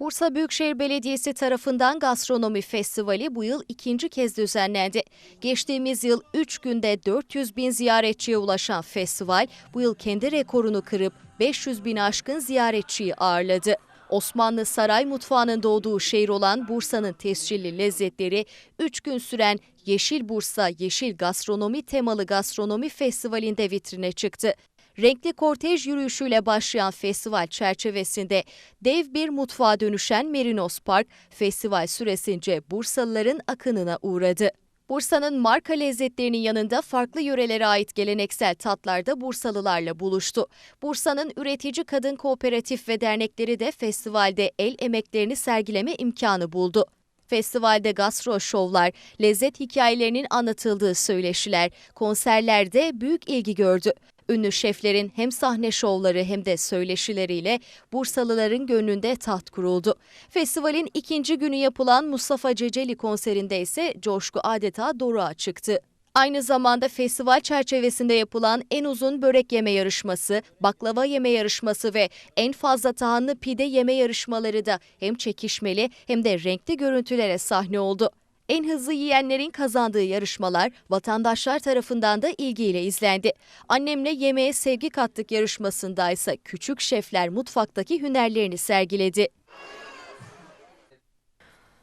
Bursa Büyükşehir Belediyesi tarafından Gastronomi Festivali bu yıl ikinci kez düzenlendi. Geçtiğimiz yıl 3 günde 400 bin ziyaretçiye ulaşan festival bu yıl kendi rekorunu kırıp 500 bin aşkın ziyaretçiyi ağırladı. Osmanlı saray mutfağının doğduğu şehir olan Bursa'nın tescilli lezzetleri 3 gün süren Yeşil Bursa Yeşil Gastronomi temalı gastronomi festivalinde vitrine çıktı. Renkli kortej yürüyüşüyle başlayan festival çerçevesinde dev bir mutfağa dönüşen Merinos Park, festival süresince Bursalıların akınına uğradı. Bursa'nın marka lezzetlerinin yanında farklı yörelere ait geleneksel tatlar da Bursalılarla buluştu. Bursa'nın üretici kadın kooperatif ve dernekleri de festivalde el emeklerini sergileme imkanı buldu. Festivalde gastro şovlar, lezzet hikayelerinin anlatıldığı söyleşiler, konserlerde büyük ilgi gördü. Ünlü şeflerin hem sahne şovları hem de söyleşileriyle Bursalıların gönlünde taht kuruldu. Festivalin ikinci günü yapılan Mustafa Ceceli konserinde ise coşku adeta doruğa çıktı. Aynı zamanda festival çerçevesinde yapılan en uzun börek yeme yarışması, baklava yeme yarışması ve en fazla tahanlı pide yeme yarışmaları da hem çekişmeli hem de renkli görüntülere sahne oldu. En hızlı yiyenlerin kazandığı yarışmalar vatandaşlar tarafından da ilgiyle izlendi. Annemle yemeğe sevgi kattık yarışmasında ise küçük şefler mutfaktaki hünerlerini sergiledi.